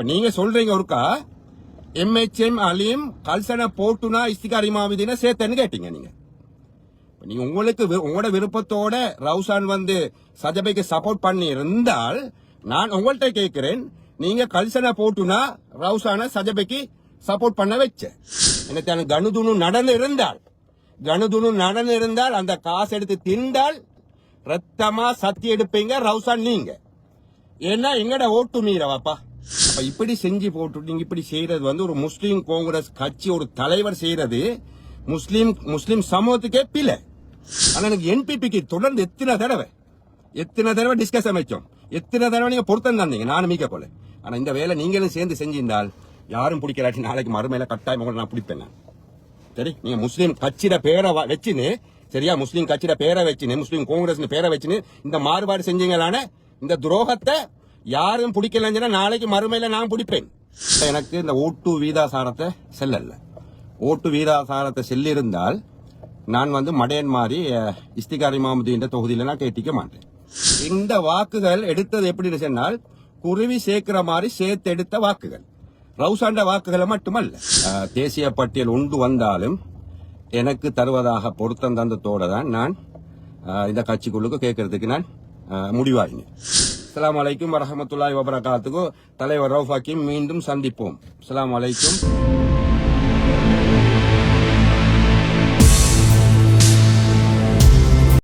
இப்போ நீங்க சொல்றீங்க ஒருக்கா? எம்ஹெச்எம் அலீம் கல்சன போட்டுனா இஸ்திகாரி மாவிதின சேர்த்தன்னு கேட்டீங்க நீங்க. இப்ப நீங்க உங்களுக்கு வி- உங்களோட விருப்பத்தோட ரவுசான் வந்து சஜபைக்கு சப்போர்ட் பண்ணி இருந்தால் நான் உங்கள்கிட்ட கேட்கிறேன் நீங்க கல்சனை போட்டுனா ரவுசான சஜபைக்கு சப்போர்ட் பண்ண வச்ச. எனக்கு கணுதுணு நடந்து இருந்தால் கணுதுணு நடந்து இருந்தால் அந்த காசு எடுத்து திண்டால் ரத்தமா சத்தி எடுப்பீங்க ரவுசான் நீங்க. ஏன்னா எங்கட ஓட்டு மீறவாப்பா? அப்ப இப்படி செஞ்சு போட்டு இப்படி செய்யறது வந்து ஒரு முஸ்லீம் காங்கிரஸ் கட்சி ஒரு தலைவர் செய்யறது முஸ்லீம் முஸ்லீம் சமூகத்துக்கே பிள்ளை ஆனா எனக்கு என்பிபிக்கு தொடர்ந்து எத்தனை தடவை எத்தனை தடவை டிஸ்கஸ் அமைச்சோம். எத்தனை தடவை நீங்க பொருத்தம் தந்தீங்க நானும் மீக்க போல. ஆனா இந்த வேலை நீங்களும் சேர்ந்து செஞ்சிருந்தால் யாரும் பிடிக்கலாட்டி நாளைக்கு மறுமையில கட்டாயம் உங்களை நான் பிடிப்பேன் சரி நீங்க முஸ்லீம் கட்சியில பேரை வச்சுன்னு சரியா? முஸ்லீம் கட்சியில பேரை வச்சுன்னு முஸ்லீம் காங்கிரஸ் பேரை வச்சுன்னு இந்த மாறுபாடு செஞ்சீங்களான இந்த துரோகத்தை யாரும் பிடிக்கலன்னு நாளைக்கு மறுமையில நான் பிடிப்பேன். எனக்கு இந்த ஓட்டு வீதாசாரத்தை செல்லல. ஓட்டு வீதாசாரத்தை செல்லிருந்தால் நான் வந்து மடையன் மாதிரி அஹ், இஸ்திகாரி மாமுதின்ற தொகுதியில நான் கேட்டிக்க மாட்டேன். இந்த வாக்குகள் எடுத்தது எப்படின்னு சொன்னால் குருவி சேர்க்கிற மாதிரி சேர்த்து எடுத்த வாக்குகள். ரவுசாண்ட வாக்குகளை மட்டுமல்ல. தேசிய பட்டியல் உண்டு வந்தாலும் எனக்கு தருவதாக பொருத்தம் தந்தத்தோட தான் நான் இந்த கட்சிக்குள்ளுக்கு கேட்கறதுக்கு நான் அஹ், அஸ்லாம் வலைக்கும் வரமத்துல்லாய் வரஹமத்துல்லாஹி வபரகாத்துக்கு தலைவர் ரவுஃப் மீண்டும் சந்திப்போம் அஸ்லாம் வலைக்கும்